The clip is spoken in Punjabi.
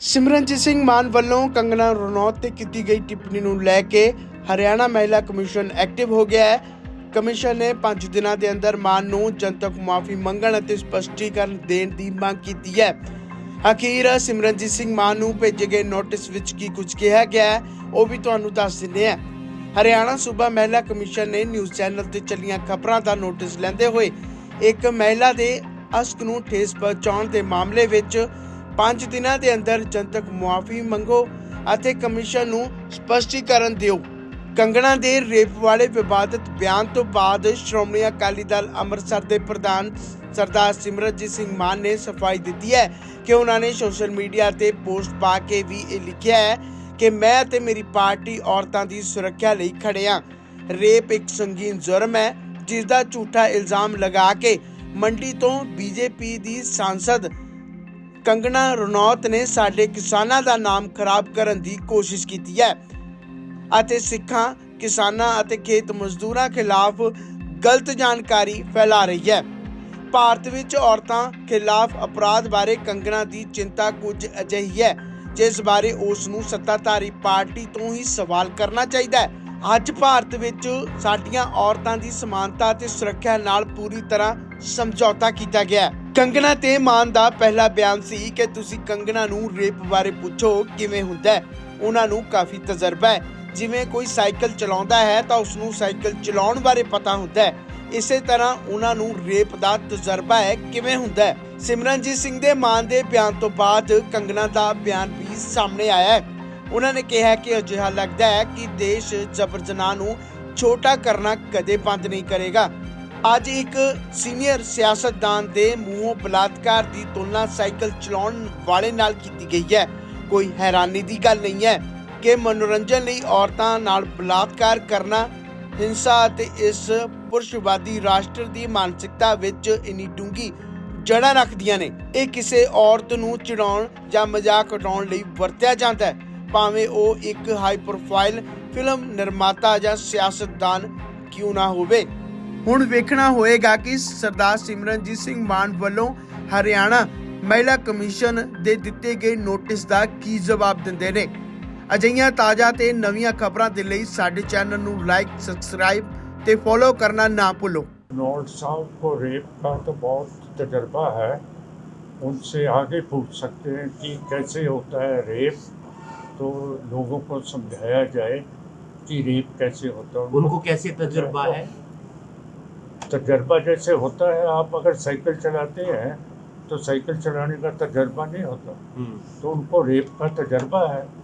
ਸਿਮਰਨਜੀਤ ਸਿੰਘ ਮਾਨ ਵੱਲੋਂ ਕੰਗਣਾ ਰਣੌਤ ਤੇ ਕੀਤੀ ਗਈ ਟਿੱਪਣੀ ਨੂੰ ਲੈ ਕੇ ਹਰਿਆਣਾ ਮਹਿਲਾ ਕਮਿਸ਼ਨ ਐਕਟਿਵ ਹੋ ਗਿਆ ਹੈ। ਕਮਿਸ਼ਨ ਨੇ 5 ਦਿਨਾਂ ਦੇ ਅੰਦਰ ਮਾਨ ਨੂੰ ਜਨਤਕ ਮੁਆਫੀ ਮੰਗਣ ਅਤੇ ਸਪਸ਼ਟੀਕਰਨ ਦੇਣ ਦੀ ਮੰਗ ਕੀਤੀ ਹੈ। ਅਖੀਰ ਸਿਮਰਨਜੀਤ ਸਿੰਘ ਮਾਨ ਨੂੰ ਭੇਜੇ ਗਏ ਨੋਟਿਸ ਵਿੱਚ ਕੀ ਕੁਝ ਕਿਹਾ ਗਿਆ ਹੈ, ਉਹ ਵੀ ਤੁਹਾਨੂੰ ਦੱਸ ਦਿੰਦੇ ਹਾਂ। ਹਰਿਆਣਾ ਸੂਬਾ ਮਹਿਲਾ ਕਮਿਸ਼ਨ ਨੇ ਨਿਊਜ਼ ਚੈਨਲ ਤੇ ਚੱਲੀਆਂ ਖਬਰਾਂ ਦਾ ਨੋਟਿਸ ਲੈਂਦੇ ਹੋਏ ਇੱਕ ਮਹਿਲਾ ਦੇ ਅਸਕ ਨੂੰ ਠੇਸ ਪਹੁੰਚਾਉਣ ਦੇ ਮਾਮਲੇ ਵਿੱਚ 5 ਦਿਨਾਂ ਦੇ ਅੰਦਰ ਜਨਤਕ ਮੁਆਫੀ ਮੰਗੋ ਅਤੇ ਕਮਿਸ਼ਨ ਨੂੰ ਸਪਸ਼ਟੀਕਰਨ ਦਿਓ। ਕੰਗਣਾ ਦੇ ਰੇਪ ਵਾਲੇ ਵਿਵਾਦਤ ਬਿਆਨ ਤੋਂ ਬਾਅਦ ਸ਼੍ਰੋਮਣੀ ਅਕਾਲੀ ਦਲ ਅੰਮ੍ਰਿਤਸਰ ਦੇ ਪ੍ਰਧਾਨ ਸਰਦਾਰ ਸਿਮਰਨਜੀਤ ਸਿੰਘ ਮਾਨ ਨੇ ਸਫ਼ਾਈ ਦਿੱਤੀ ਹੈ ਕਿ ਉਹਨਾਂ ਨੇ ਸੋਸ਼ਲ ਮੀਡੀਆ ਤੇ ਪੋਸਟ ਪਾ ਕੇ ਵੀ ਇਹ ਲਿਖਿਆ ਹੈ ਕਿ ਮੈਂ ਤੇ ਮੇਰੀ ਪਾਰਟੀ ਔਰਤਾਂ ਦੀ ਸੁਰੱਖਿਆ ਲਈ ਖੜੇ ਹਾਂ। ਰੇਪ ਇੱਕ ਸੰਗੀਨ ਜੁਰਮ ਹੈ ਜਿਸ ਦਾ ਝੂਠਾ ਇਲਜ਼ਾਮ ਲਗਾ ਕੇ ਮੰਡੀ ਤੋਂ ਬੀਜੇਪੀ ਦੀ ਸਾਂਸਦ ਕੰਗਣਾ ਰਣੌਤ ਨੇ ਸਾਡੇ ਕਿਸਾਨਾਂ ਦਾ ਨਾਮ ਖਰਾਬ ਕਰਨ ਦੀ ਕੋਸ਼ਿਸ਼ ਕੀਤੀ ਹੈ ਅਤੇ ਸਿੱਖਾਂ, ਕਿਸਾਨਾਂ ਅਤੇ ਖੇਤ ਮਜ਼ਦੂਰਾਂ ਖਿਲਾਫ ਗਲਤ ਜਾਣਕਾਰੀ ਫੈਲਾ ਰਹੀ ਹੈ। ਭਾਰਤ ਵਿੱਚ ਔਰਤਾਂ ਖਿਲਾਫ ਅਪਰਾਧ ਬਾਰੇ ਕੰਗਣਾ ਦੀ ਚਿੰਤਾ ਕੁਝ ਅਜਿਹੀ ਹੈ, ਜਿਸ ਬਾਰੇ ਉਸ ਨੂੰ ਸੱਤਾਧਾਰੀ ਪਾਰਟੀ ਤੋਂ ਹੀ ਸਵਾਲ ਕਰਨਾ ਚਾਹੀਦਾ ਹੈ। ਅੱਜ ਭਾਰਤ ਵਿੱਚ ਸਾਡੀਆਂ ਔਰਤਾਂ ਦੀ ਸਮਾਨਤਾ ਅਤੇ ਸੁਰੱਖਿਆ ਨਾਲ ਪੂਰੀ ਤਰ੍ਹਾਂ ਸਮਝੌਤਾ ਕੀਤਾ ਗਿਆ ਹੈ। ਕੰਗਣਾ ਤੇ ਮਾਨ ਦਾ ਪਹਿਲਾ ਬਿਆਨ ਸੀ ਕਿ ਤੁਸੀਂ ਕੰਗਣਾ ਨੂੰ ਰੇਪ ਬਾਰੇ ਪੁੱਛੋ ਕਿਵੇਂ ਹੁੰਦਾ ਹੈ। ਉਹਨਾਂ ਨੂੰ ਕਾਫੀ ਤਜਰਬਾ ਹੈ। ਜਿਵੇਂ ਕੋਈ ਸਾਈਕਲ ਚਲਾਉਂਦਾ ਹੈ ਤਾਂ ਉਸ ਨੂੰ ਸਾਈਕਲ ਚਲਾਉਣ ਬਾਰੇ ਪਤਾ ਹੁੰਦਾ ਹੈ। ਇਸੇ ਤਰ੍ਹਾਂ ਉਹਨਾਂ ਨੂੰ ਰੇਪ ਦਾ ਤਜਰਬਾ ਹੈ। ਕਿਵੇਂ ਹੁੰਦਾ ਹੈ? ਸਿਮਰਨਜੀਤ ਸਿੰਘ ਦੇ ਮਾਨ ਦੇ ਬਿਆਨ ਤੋਂ ਬਾਅਦ ਕੰਗਣਾ ਦਾ ਬਿਆਨ ਵੀ ਸਾਹਮਣੇ ਆਇਆ ਹੈ। ਉਹਨਾਂ ਨੇ ਕਿਹਾ ਕਿ ਅਜਿਹਾ ਲੱਗਦਾ ਹੈ ਕਿ ਦੇਸ਼ ਜਬਰ ਜਨਾਹ ਨੂੰ ਛੋਟਾ ਕਰਨਾ ਕਦੇ ਬੰਦ ਨਹੀਂ ਕਰੇਗਾ। ਅੱਜ ਇੱਕ ਸੀਨੀਅਰ ਸਿਆਸਤਦਾਨ ਦੇ ਮੂੰਹੋਂ ਬਲਾਤਕਾਰ ਦੀ ਤੁਲਨਾ ਸਾਈਕਲ ਚਲਾਉਣ ਵਾਲੇ ਨਾਲ ਕੀਤੀ ਗਈ ਹੈ। ਕੋਈ ਹੈਰਾਨੀ ਦੀ ਗੱਲ ਨਹੀਂ ਹੈ ਕਿ ਮਨੋਰੰਜਨ ਲਈ ਔਰਤਾਂ ਨਾਲ ਬਲਾਤਕਾਰ ਕਰਨਾ ਹਿੰਸਾ ਅਤੇ ਇਸ ਪੁਰਸ਼ਵਾਦੀ ਰਾਸ਼ਟਰ ਦੀ ਮਾਨਸਿਕਤਾ ਵਿੱਚ ਇਨੀ ਡੂੰਗੀ ਜੜ੍ਹਾਂ ਰੱਖਦੀਆਂ ਨੇ। ਇਹ ਕਿਸੇ ਔਰਤ ਨੂੰ ਚੜਾਉਣ ਜਾਂ ਮਜ਼ਾਕ ਉਡਾਉਣ ਲਈ ਵਰਤਿਆ ਜਾਂਦਾ ਹੈ। ਭਾਵੇਂ ਉਹ ਇੱਕ ਹਾਈ ਪ੍ਰੋਫਾਈਲ ਫਿਲਮ ਨਿਰਮਾਤਾ ਜਾਂ ਸਿਆਸਤਦਾਨ ਕਿਉਂ ਨਾ ਹੋਵੇ। ਹੁਣ ਵੇਖਣਾ ਹੋਏਗਾ ਕਿ ਸਰਦਾਰ ਸਿਮਰਨਜੀਤ ਸਿੰਘ ਮਾਨ ਵੱਲੋਂ ਹਰਿਆਣਾ ਮਹਿਲਾ ਕਮਿਸ਼ਨ ਦੇ ਦਿੱਤੇ ਗਏ ਨੋਟਿਸ ਦਾ ਕੀ ਜਵਾਬ ਦਿੰਦੇ ਨੇ ਅਜਿਹੀਆਂ ਤਾਜ਼ਾ ਤੇ ਨਵੀਆਂ ਖਬਰਾਂ ਦੇ ਲਈ ਸਾਡੇ ਚੈਨਲ ਨੂੰ ਲਾਈਕ ਸਬਸਕ੍ਰਾਈਬ ਤੇ ਫੋਲੋ ਕਰਨਾ ਨਾ ਭੁੱਲੋ नॉट साहब को रेप का तो बहुत तजर्बा है उनसे आगे पूछ सकते हैं कि कैसे होता है रेप तो लोगों को समझाया जाए कि रेप कैसे होता है उनको कैसे तजुर्बा है तजर्बा जैसे होता है आप अगर साइकिल चलाते हैं तो साइकिल चलाने का तजर्बा नहीं होता हम्म, तो उनको रेप का तजर्बा है